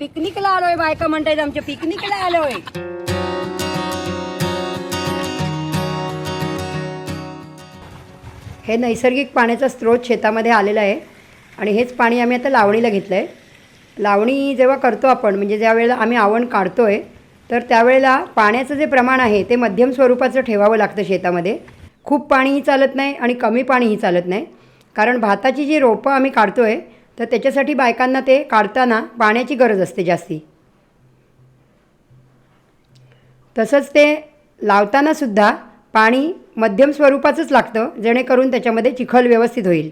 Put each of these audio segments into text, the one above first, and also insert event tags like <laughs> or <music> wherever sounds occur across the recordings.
पिकनिकला आलोय बायका म्हणतायत आमच्या पिकनिकला आलोय. हे नैसर्गिक पाण्याचा स्रोत शेतामध्ये आलेला आहे आणि हेच पाणी आम्ही आता लावणीला घेतलं आहे लावणी जेव्हा करतो आपण म्हणजे ज्या वेळेला आम्ही आवण काढतो आहे तर त्यावेळेला पाण्याचं जे प्रमाण आहे ते मध्यम स्वरूपाचं ठेवावं लागतं शेतामध्ये. खूप पाणीही चालत नाही आणि कमी पाणीही चालत नाही. कारण भाताची जी रोपं आम्ही काढतो आहे तर त्याच्यासाठी बायकांना ते काढताना पाण्याची गरज असते जास्ती. तसंच ते लावतानासुद्धा पाणी मध्यम स्वरूपाचंच लागतं जेणेकरून त्याच्यामध्ये चिखल व्यवस्थित होईल.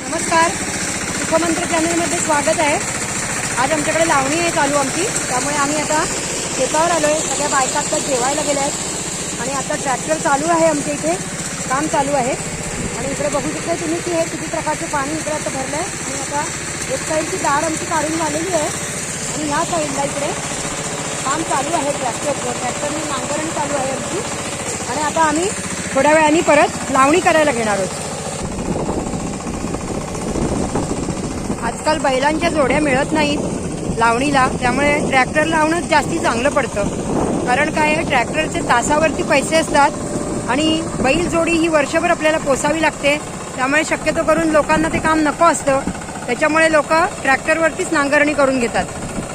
नमस्कार. सुखमंत्र चॅनलमध्ये स्वागत आहे. आज आमच्याकडे लावणी आहे चालू आमची. त्यामुळे आम्ही आता शेतावर आलो आहे सगळ्या बायका आता जेवायला गेल्या आहेत आणि आता ट्रॅक्टर चालू आहे आमच्या इथे. काम चालू आहे. आणि इकडे बघू शकता तुम्ही की हे किती प्रकारचं पाणी इकडे आता भरलं आहे आणि आता एक साईडची दार आमची काढून झालेली आहे. आणि ह्या साईडला इकडे काम चालू आहे ट्रॅक्टरचं ट्रॅक्टरने नांगरणी चालू आहे आमची. आणि आता आम्ही थोड्या वेळाने परत लावणी करायला घेणार आहोत. आजकाल बैलांच्या जोड्या मिळत नाहीत लावणीला. त्यामुळे ट्रॅक्टर लावणं जास्ती चांगलं पडतं. कारण काय आहे ट्रॅक्टरचे तासावरती पैसे असतात. आणि बैल जोडी ही वर्षभर आपल्याला पोसावी लागते. त्यामुळे शक्यतो करून लोकांना ते काम नको असतं. त्याच्यामुळे लोक ट्रॅक्टरवरतीच नांगरणी करून घेतात.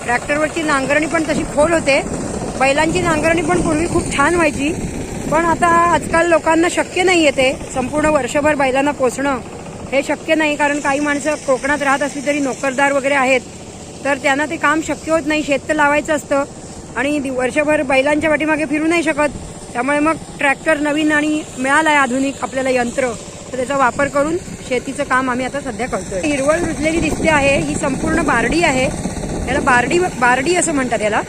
ट्रॅक्टरवरची नांगरणी पण तशी खोल होते. बैलांची नांगरणी पण पूर्वी खूप छान व्हायची. पण आता आजकाल लोकांना शक्य नाही येते संपूर्ण वर्षभर बैलांना पोचणं हे शक्य नाही. कारण काही माणसं कोकणात राहत असली तरी नोकरदार वगैरे आहेत. तर त्यांना ते काम शक्य होत नाही. शेत तर लावायचं असतं. आणि वर्षभर बैलांच्या पाठीमागे फिरू नाही शकत. त्यामुळे मग ट्रॅक्टर नवीन आणि मिळालं आहे आधुनिक आपल्याला यंत्र तर त्याचा वापर करून शेतीचं काम आम्ही आता सध्या करतोय. हिरवळ रुजलेली दिसते आहे ही संपूर्ण बारडी आहे. याला बारडी बारडी असं म्हणतात याला.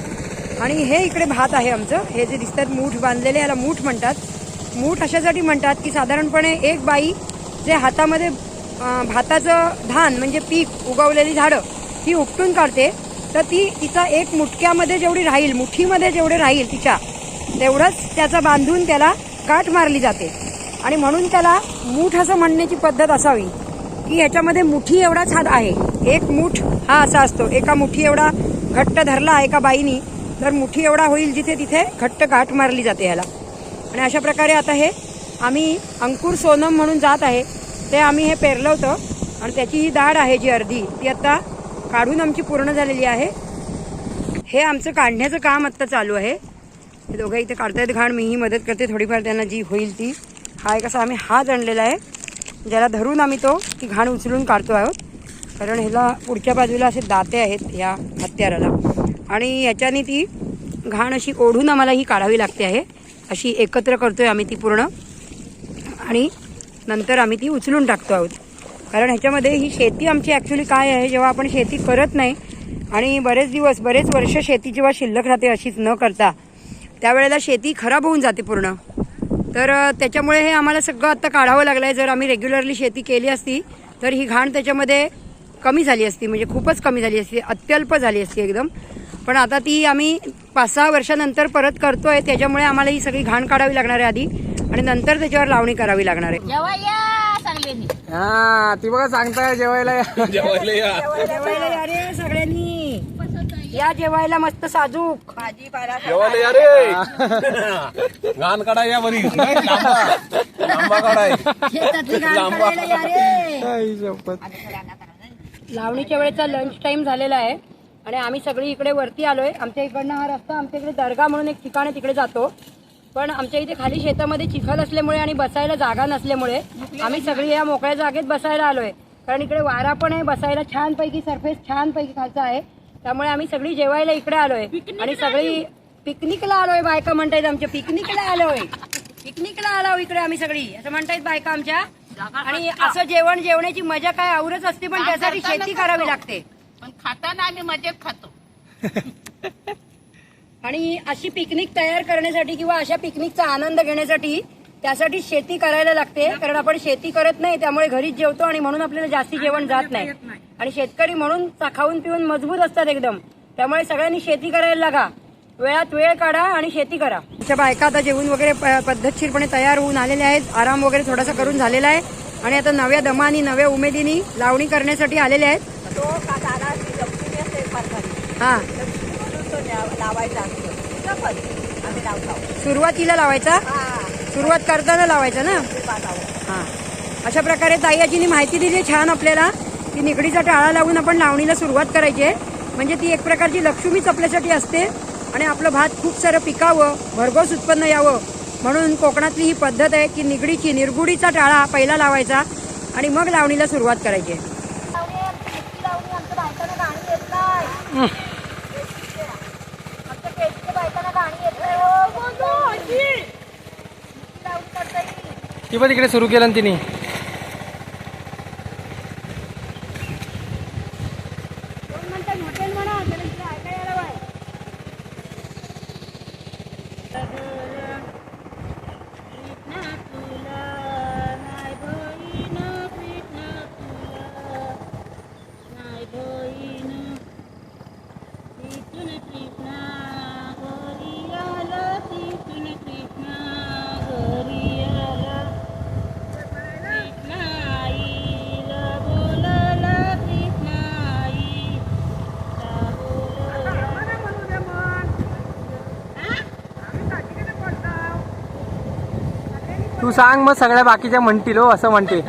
आणि हे इकडे भात आहे आमचं. हे जे दिसतात मूठ बांधलेले याला मूठ म्हणतात. मूठ अशासाठी म्हणतात की साधारणपणे एक बाई जे हातामध्ये भाताचं धान म्हणजे पीक उगवलेली झाडं ही उपटून काढते. तर ती तिचा एक मुटक्यामध्ये जेवढी राहील मुठीमध्ये जेवढे राहील तिच्या तेवढंच त्याचा बांधून त्याला काठ मारली जाते. आणि म्हणून त्याला मूठ असं म्हणण्याची पद्धत असावी की ह्याच्यामध्ये मुठी एवढाच हात आहे. एक मूठ हा असा असतो. एका मुठी एवढा घट्ट धरला एका बाईनी तर मुठी एवढा होईल जिथे तिथे घट्ट गाठ मारली जाते ह्याला आणि अशा प्रकारे आता हे आम्ही अंकुर सोनम म्हणून जात आहे. ते आम्ही हे पेरलं होतं आणि त्याची ही दाढ आहे जी अर्धी ती आता काढून आमची पूर्ण झालेली आहे. हे आमचं काढण्याचं काम आत्ता चालू आहे. हे दोघं इथे काढतायत घाण. मीही मदत करते. थोडीफार त्यांना जी होईल ती. हा एक असा आम्ही हात आणलेला आहे. ज्याला धरून आम्ही तो ती घाण उचलून काढतो आहोत. कारण ह्याला पुढच्या बाजूला असे दाते आहेत ह्या हत्याराला. आणि याच्याने ती घाण अशी ओढून आम्हाला ही काढावी लागते आहे. अशी एकत्र करतोय आम्ही ती पूर्ण. आणि नंतर आम्ही ती उचलून टाकतो आहोत. कारण ह्याच्यामध्ये ही शेती आमची ॲक्च्युली काय आहे? जेव्हा आपण शेती करत नाही आणि बरेच दिवस बरेच वर्ष शेती जेव्हा शिल्लक राहते अशीच न करता त्यावेळेला शेती खराब होऊन जाते पूर्ण. तर त्याच्यामुळे हे आम्हाला सगळं आत्ता काढावं लागलं आहे जर आम्ही रेग्युलरली शेती केली असती तर ही घाण त्याच्यामध्ये कमी झाली असती. म्हणजे खूपच कमी झाली असती. अत्यल्प झाली असती एकदम. पण आता ती आम्ही पाच सहा वर्षानंतर परत करतोय. त्याच्यामुळे आम्हाला ही सगळी घाण काढावी लागणार आहे आधी. आणि नंतर त्याच्यावर लावणी करावी लागणार आहे. हा ती बघा सांगताय जेवायला या. जेवायला या जेवायला या रे सगळ्यांनी या जेवायला मस्त साजूक. जेवायला या रे. <laughs> घाण काढा या बरी. लांबा. लांबा काढाय शेतातली घाण काढायला या रे. आई शपथ. लावणीच्या वेळेचा लंच टाइम झालेला आहे. आणि आम्ही सगळी इकडे वरती आलोय. आमच्या इकडनं हा रस्ता आमच्या इकडे दर्गा म्हणून एक ठिकाण आहे तिकडे जातो. पण आमच्या इथे खाली शेतामध्ये चिखल असल्यामुळे आणि बसायला जागा नसल्यामुळे आम्ही सगळी या मोकळ्या जागेत बसायला आलोय. कारण इकडे वारा पण आहे. बसायला छानपैकी सरफेस छानपैकी खालचा आहे. त्यामुळे आम्ही सगळी जेवायला इकडे आलोय. आणि सगळी पिकनिकला आलोय बायका म्हणतायत आमच्या. पिकनिकला आलोय. पिकनिकला आलो इकडे आम्ही सगळी. असं म्हणतायत बायका आमच्या. आणि असं जेवण जेवण्याची मजा काय आवरच असते पण त्यासाठी शेती करावी लागते. पण खाताना आम्ही मजेत खातो. <laughs> आणि अशी पिकनिक तयार करण्यासाठी किंवा अशा पिकनिकचा आनंद घेण्यासाठी त्यासाठी शेती करायला लागते. कारण आपण शेती करत नाही त्यामुळे घरीच जेवतो आणि म्हणून आपल्याला जास्ती जेवण जात नाही. आणि शेतकरी म्हणून खाऊन पिऊन मजबूत असतात एकदम. त्यामुळे सगळ्यांनी शेती करायला लागा. वेळात वेळ काढा आणि शेती करा. आमच्या बायका आता जेवण वगैरे पद्धतशीरपणे तयार होऊन आलेल्या आहेत. आराम वगैरे थोडासा करून झालेला आहे. आणि आता नव्या दमानी नव्या उमेदीनी लावणी करण्यासाठी आलेले आहेत. हां. सुरुवातीला लावायचा? सुरुवात करताना लावायचा ना? हां. अशा प्रकारे ताई माहिती दिली छान आपल्याला. की निगडीचा टाळा लावून आपण लावणीला सुरुवात करायची आहे. म्हणजे ती एक प्रकारची लक्ष्मीच आपल्यासाठी असते आणि आपलं भात खूप सारं पिकावं भरघोस उत्पन्न यावं म्हणून कोकणातली ही पद्धत आहे की निगडीची निरगुडीचा टाळा पहिला लावायचा आणि मग लावणीला सुरुवात करायची आहे. ती पण तिकडे सुरू केलं ना तिने तू सांग मग सगळ्या बाकीच्या म्हणतील हो असं म्हणते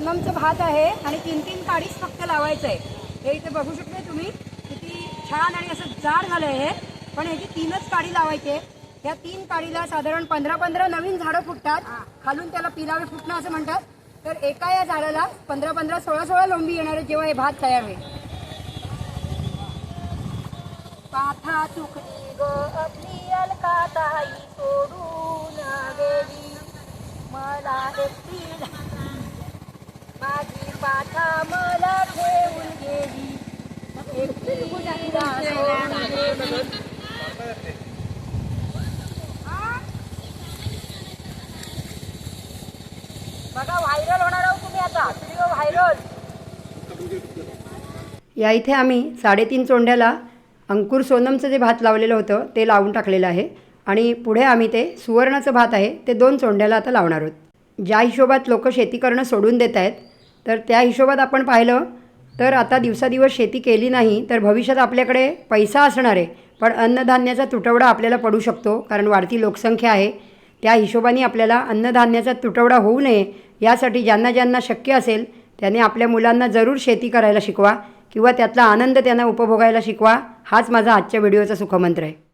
सोनमचं भात आहे आणि तीन तीन काडीच फक्त लावायचं आहे हे इथे बघू शकता तुम्ही किती छान आणि असं जाड झालं हे. पण ह्याची तीनच काडी लावायची. आहे या तीन काडीला साधारण पंधरा पंधरा नवीन झाडं फुटतात. खालून त्याला पिलावे फुटणं असं म्हणतात. तर एका या झाडाला पंधरा पंधरा सोळा सोळा लोंबी येणार आहे जेव्हा हे भात तयार होईल. पाथा चुकली ग आपली अलकाताई सोडून गेली मला एकटीला माझी मला ठेवून गेली. बघा व्हायरल होणार आहोत तुम्ही आता. व्हिडिओ व्हायरल या इथे आम्ही साडेतीन चोंड्याला अंकुर सोनमचं जे भात लावलेलं होतं ते लावून टाकलेलं आहे. आणि पुढे आम्ही ते सुवर्णाचं भात आहे ते दोन चोंड्याला आता लावणार आहोत. ज्या हिशोबात लोक शेती करणं सोडून देत आहेत तर त्या हिशोबात आपण पाहिलं तर आता दिवसादिवस शेती केली नाही तर भविष्यात आपल्याकडे पैसा असणार आहे. पण अन्नधान्याचा तुटवडा आपल्याला पडू शकतो कारण वाढती लोकसंख्या आहे. त्या हिशोबाने आपल्याला अन्नधान्याचा तुटवडा होऊ नये यासाठी ज्यांना ज्यांना शक्य असेल त्याने आपल्या मुलांना जरूर शेती करायला शिकवा किंवा त्यातला आनंद त्यांना उपभोगायला शिकवा. हाच माझा आजच्या व्हिडिओचा सुखमंत्र आहे.